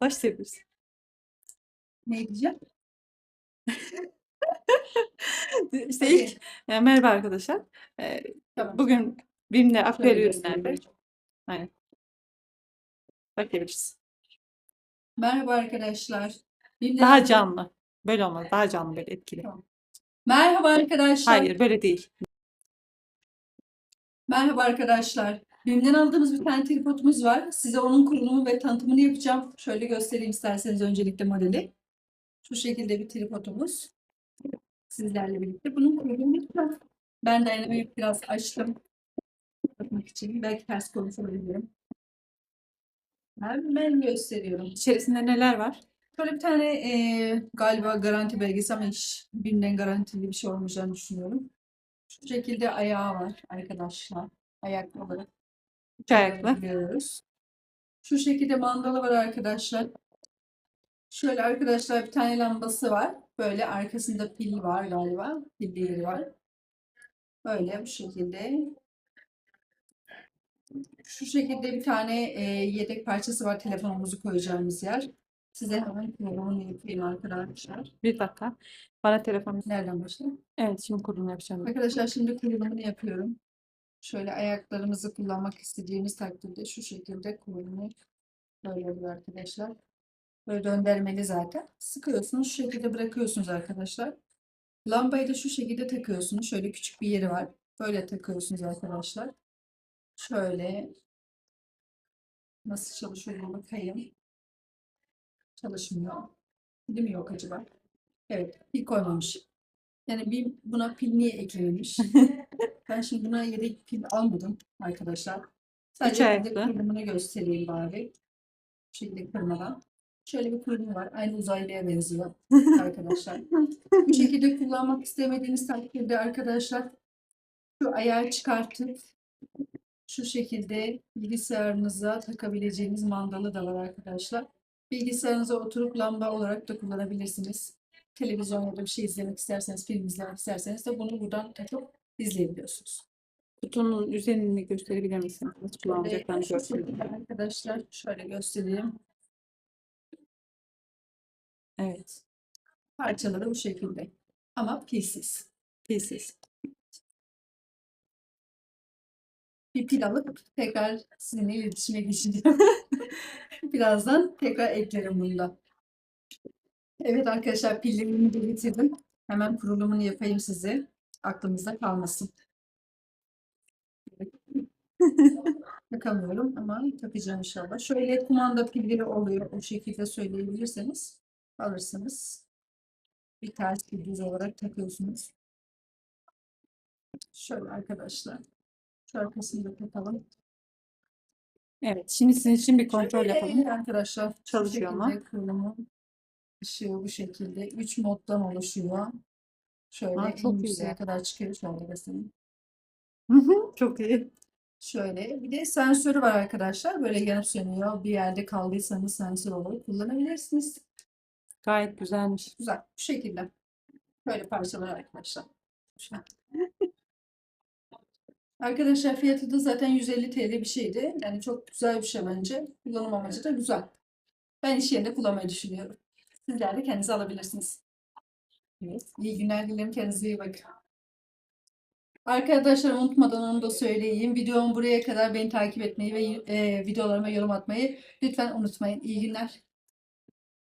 Başlayabiliriz. Ne diyeceğim? İşte Tabii. ilk e, merhaba arkadaşlar. E, Tamam. bugün BİM'le Şöyle ürünlerde göstereyim. aynen. Başlayabiliriz. Merhaba arkadaşlar. Bim'den Daha canlı. Böyle olmaz. Daha canlı böyle etkili. Merhaba arkadaşlar. Hayır böyle değil. Merhaba arkadaşlar. BİM'den aldığımız bir tane tripodumuz var. Size onun kurulumu ve tanıtımını yapacağım. Şöyle göstereyim isterseniz öncelikle modeli. Şu şekilde bir tripodumuz. Sizlerle birlikte bunun kurulumunu yapacağım. Ben dayanamayıp biraz açtım. Bakmak için. Belki ters konuşabilirim. Hemen gösteriyorum. İçerisinde neler var? Şöyle bir tane eee, galiba garanti belgesi ama hiç BİM'den garantili bir şey olmayacağını düşünüyorum. Şu şekilde ayağı var arkadaşlar. Ayakkabı. Üç ayaklı. Görüyoruz. Şu şekilde mandalı var arkadaşlar. Şöyle arkadaşlar bir tane lambası var. Böyle arkasında pil var galiba. Pil yeri var. Böyle bu şekilde. Şu şekilde bir tane e, yedek parçası var telefonumuzu koyacağımız yer. Size hemen kurulumunu yapayım arkadaşlar. Bir dakika. Bana telefon. Nereden başlayayım? Evet şimdi kurulumu yapacağım. Arkadaşlar şimdi kurulumunu yapıyorum. Şöyle ayaklarımızı kullanmak istediğimiz takdirde şu şekilde kurulumu böyle oluyor arkadaşlar. Böyle döndürmeli zaten. Sıkıyorsunuz şu şekilde bırakıyorsunuz arkadaşlar. Lambayı da şu şekilde takıyorsunuz. Şöyle küçük bir yeri var. Böyle takıyorsunuz arkadaşlar. Şöyle nasıl çalışıyor bir bakayım. Çalışmıyor. Pili mi yok acaba? Evet, pil koymamış. Yani bir buna pil niye eklememiş? Ben şimdi buna yedek pil almadım arkadaşlar. Sadece yedek kurulumunu göstereyim bari. Şekilde kırmadan. Şöyle bir kurulumu var. Aynı uzaylıya benziyor arkadaşlar. Bu şekilde kullanmak istemediğiniz takdirde arkadaşlar şu ayağı çıkartıp şu şekilde bilgisayarınıza takabileceğiniz mandalı da var arkadaşlar. Bilgisayarınıza oturup lamba olarak da kullanabilirsiniz. Televizyon ya da bir şey izlemek isterseniz, film izlemek isterseniz de bunu buradan takıp izleyebiliyorsunuz. Kutunun üzerini gösterebilir misin? Nasıl Şöyle kullanacaklarını şu göstereyim. arkadaşlar şöyle göstereyim. Evet. Parçaları bu şekilde. Ama pilsiz. Pilsiz. Bir pil alıp tekrar sizinle iletişime geçeceğim. Birazdan tekrar eklerim bunda. Evet arkadaşlar pillerimi de bitirdim. Hemen kurulumunu yapayım size. Aklınızda kalmasın. Takamıyorum ama takacağım inşallah. Şöyle kumanda pilleri oluyor. O şekilde söyleyebilirseniz alırsınız. Bir ters bir düz olarak takıyorsunuz. Şöyle arkadaşlar. Şu arkasını da takalım. Evet. Şimdi sizin için bir kontrol Şöyle yapalım. Arkadaşlar Çalışıyor mu? kurulumu ışığı bu şekilde. Üç moddan oluşuyor. Şöyle Ha, en çok yükseğe güzel. kadar çıkıyor. Şöyle göstereyim. Hı hı, Çok iyi. Şöyle bir de sensörü var arkadaşlar. Böyle yanıp sönüyor. Bir yerde kaldıysanız sensör olarak kullanabilirsiniz. Gayet güzelmiş. Güzel. Bu şekilde. Böyle parçalar arkadaşlar. Arkadaşlar fiyatı da zaten 150 TL bir şeydi. Yani çok güzel bir şey bence. Kullanım amacı da güzel. Ben iş yerinde kullanmayı düşünüyorum. Sizler de kendinize alabilirsiniz. Evet. İyi günler dilerim. Kendinize iyi bakın. Arkadaşlar unutmadan onu da söyleyeyim. Videom buraya kadar beni takip etmeyi ve e, videolarıma yorum atmayı lütfen unutmayın. İyi günler.